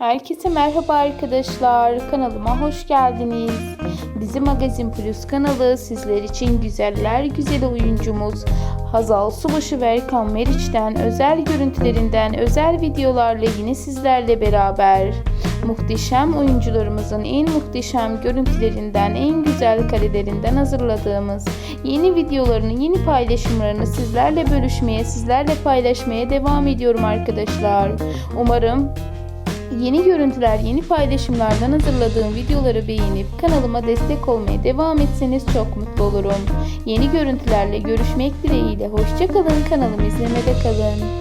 Herkese merhaba arkadaşlar. Kanalıma hoş geldiniz. Dizi Magazin Plus kanalı sizler için güzeller güzeli oyuncumuz Hazal Subaşı ve Erkan Meriç'ten özel görüntülerinden özel videolarla yine sizlerle beraber. Muhteşem oyuncularımızın en muhteşem görüntülerinden, en güzel karelerinden hazırladığımız yeni videolarını, yeni paylaşımlarını sizlerle bölüşmeye, sizlerle paylaşmaya devam ediyorum arkadaşlar. Umarım Yeni görüntüler, yeni paylaşımlardan hazırladığım videoları beğenip kanalıma destek olmaya devam etseniz çok mutlu olurum. Yeni görüntülerle görüşmek dileğiyle. Hoşçakalın kanalımı izlemede kalın.